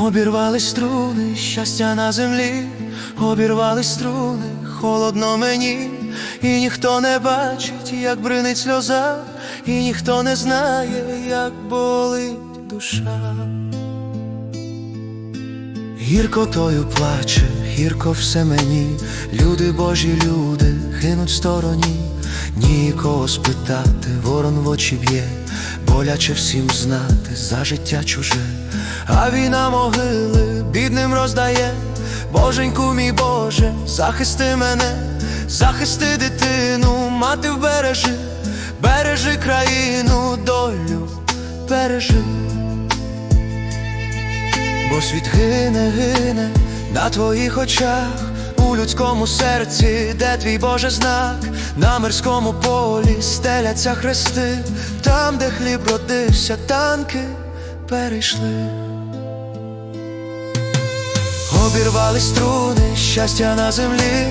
Обірвались струни, щастя на землі, обірвались струни, холодно мені, і ніхто не бачить, як бринить сльоза, і ніхто не знає, як болить душа. Гіркотою плаче, гірко все мені, люди Божі, люди гинуть в стороні, нікого спитати, ворон в очі б'є, боляче всім знати за життя чуже, а війна могили бідним роздає, Боженьку мій Боже, захисти мене, захисти дитину, мати вбережи, бережи. Країну, долю, бережи. Бо світ гине, гине на твоїх очах, у людському серці, де твій Боже знак, на мирському полі стеляться хрести, там, де хліб родився, танки перейшли. Обірвались струни, щастя на землі,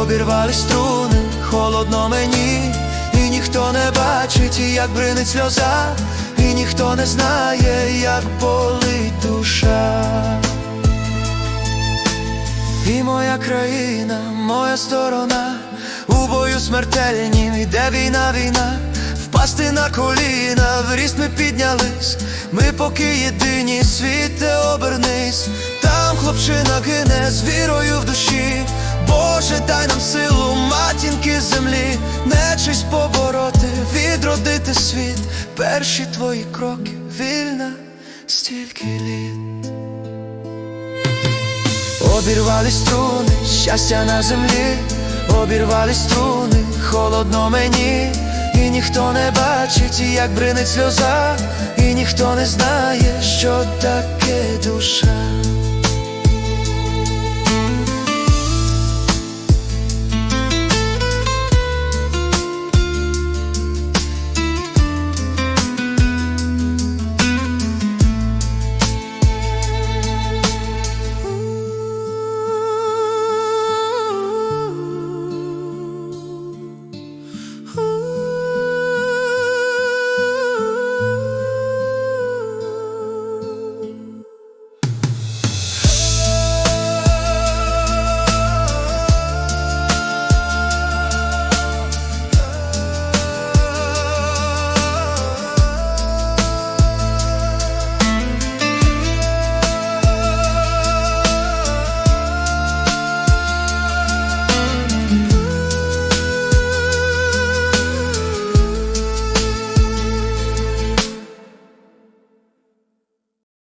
обірвались струни, холодно мені, і ніхто не бачить, як бринить сльоза, і ніхто не знає, як болить душа. І моя країна, моя сторона, у бою смертельнім іде війна, війна, впасти на коліна, в ріст ми піднялись, ми поки єдині, хлопчина гине з вірою в душі, Боже, дай нам силу, матінки землі, нечисть побороти, відродити світ, перші твої кроки, вільна стільки літ. Обірвались струни, щастя на землі, обірвались струни, холодно мені, і ніхто не бачить, як бринить сльоза, і ніхто не знає, що таке душа.